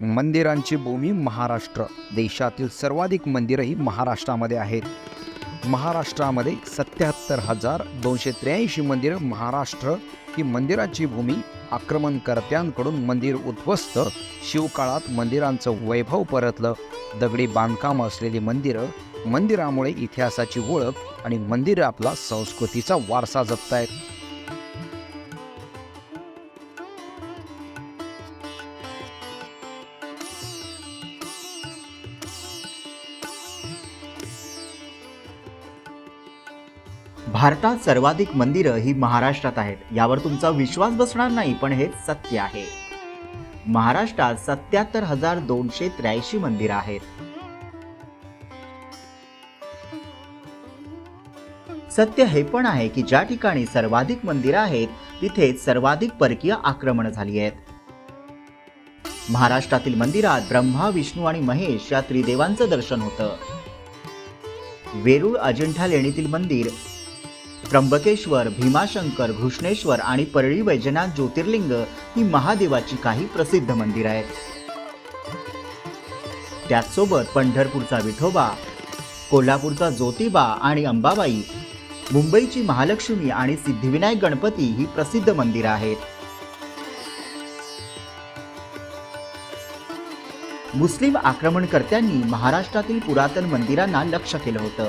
मंदिरांची भूमी महाराष्ट्र. देशातील सर्वाधिक मंदिरंही महाराष्ट्रामध्ये आहेत. महाराष्ट्रामध्ये सत्याहत्तर हजार दोनशे त्र्याऐंशी मंदिरं महाराष्ट्र ही मंदिराची भूमी आक्रमणकर्त्यांकडून मंदिर उद्ध्वस्त शिवकाळात मंदिरांचं वैभव परतलं. दगडी बांधकाम असलेली मंदिरं मंदिरामुळे इतिहासाची ओळख आणि मंदिरं आपला संस्कृतीचा वारसा जपतायत. भारतात सर्वाधिक मंदिरं ही महाराष्ट्रात आहेत. यावर तुमचा विश्वास बसणार नाही पण हे सत्य आहे. महाराष्ट्रात सत्याहत्तर हजार दोनशे त्र्याऐंशी मंदिरं आहेत. सत्य हे पण आहे की ज्या ठिकाणी सर्वाधिक मंदिरं आहेत तिथेच सर्वाधिक परकीय आक्रमण झाली आहेत. महाराष्ट्रातील मंदिरात ब्रह्मा विष्णू आणि महेश या त्रिदेवांचं दर्शन होतं. वेरूळ अजिंठा लेणीतील मंदिर त्र्यंबकेश्वर भीमाशंकर घृष्णेश्वर आणि परळी वैजनाथ ज्योतिर्लिंग ही महादेवाची काही प्रसिद्ध मंदिर आहेत. त्याचसोबत पंढरपूरचा विठोबा कोल्हापूरचा ज्योतिबा आणि अंबाबाई मुंबईची महालक्ष्मी आणि सिद्धिविनायक गणपती ही प्रसिद्ध मंदिरं आहेत. मुस्लिम आक्रमणकर्त्यांनी महाराष्ट्रातील पुरातन मंदिरांना लक्ष केलं होतं.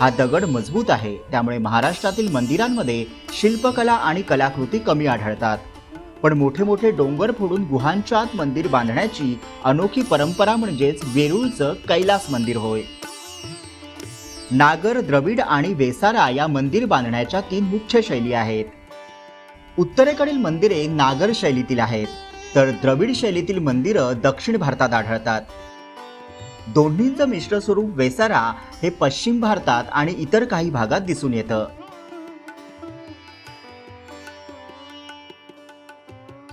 हा दगड मजबूत आहे. त्यामुळे महाराष्ट्रातील मंदिरांमध्ये शिल्पकला आणि कलाकृती कमी आढळतात. पण मोठे मोठे डोंगर फोडून गुहांच्या आत मंदिर बांधण्याची अनोखी परंपरा म्हणजेच वेरूळचं कैलास मंदिर होय. नागर द्रविड आणि वेसारा या मंदिर बांधण्याच्या तीन मुख्य शैली आहेत. उत्तरेकडील मंदिरे नागर शैलीतील आहेत तर द्रविड शैलीतील मंदिरं दक्षिण भारतात आढळतात. दोन्हींचं मिश्र स्वरूप वेसारा हे पश्चिम भारतात आणि इतर काही भागात दिसून येतं.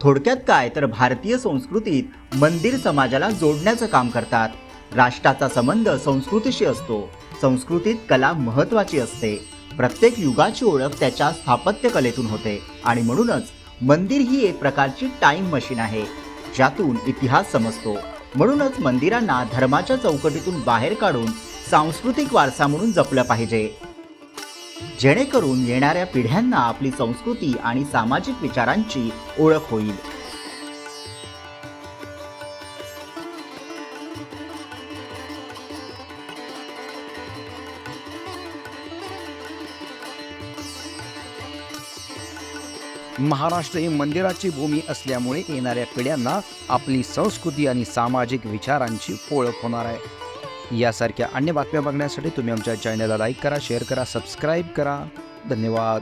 थोडक्यात काय तर भारतीय संस्कृतीत मंदिर समाजाला जोडण्याचं काम करतात. राष्ट्राचा संबंध संस्कृतीशी असतो. संस्कृतीत कला महत्वाची असते. प्रत्येक युगाची ओळख त्याच्या स्थापत्य कलेतून होते आणि म्हणूनच मंदिर ही एक प्रकारची टाइम मशीन आहे ज्यातून इतिहास समजतो. म्हणूनच मंदिरांना धर्माच्या चौकटीतून बाहेर काढून सांस्कृतिक वारसा म्हणून जपलं पाहिजे. जेणेकरून येणाऱ्या पिढ्यांना आपली संस्कृती आणि सामाजिक विचारांची ओळख होईल. महाराष्ट्र ही मंदिराची भूमी असल्यामुळे येणाऱ्या पिढ्यांना आपली संस्कृती आणि सामाजिक विचारांची ओळख होणार आहे. यासारख्या अन्य बातम्या बघण्यासाठी तुम्ही आमच्या चॅनलला लाईक करा शेअर करा सबस्क्राईब करा. धन्यवाद.